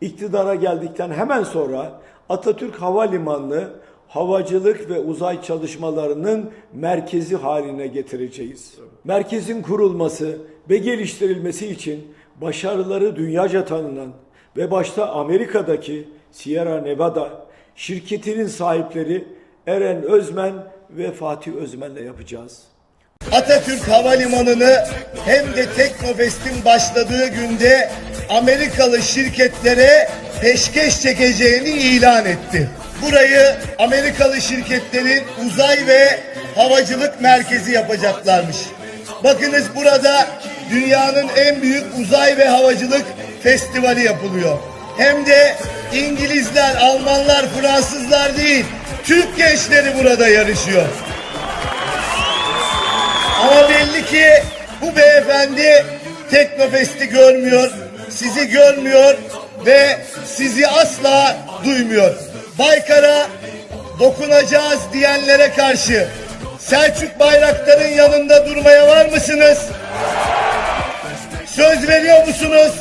İktidara geldikten hemen sonra Atatürk Havalimanı'nı havacılık ve uzay çalışmalarının merkezi haline getireceğiz. Merkezin kurulması ve geliştirilmesi için başarıları dünyaca tanınan ve başta Amerika'daki Sierra Nevada şirketinin sahipleri Eren Özmen ve Fatih Özmen'le yapacağız. Atatürk Havalimanı'nı hem de Teknofest'in başladığı günde Amerikalı şirketlere peşkeş çekeceğini ilan etti. Burayı Amerikalı şirketlerin uzay ve havacılık merkezi yapacaklarmış. Bakınız burada dünyanın en büyük uzay ve havacılık festivali yapılıyor. Hem de İngilizler, Almanlar, Fransızlar değil, Türk gençleri burada yarışıyor. Ama belli ki bu beyefendi Teknofest'i görmüyor, sizi görmüyor ve sizi asla duymuyor. Baykar'a dokunacağız diyenlere karşı Selçuk Bayraktar'ın yanında durmaya var mısınız? Söz veriyor musunuz?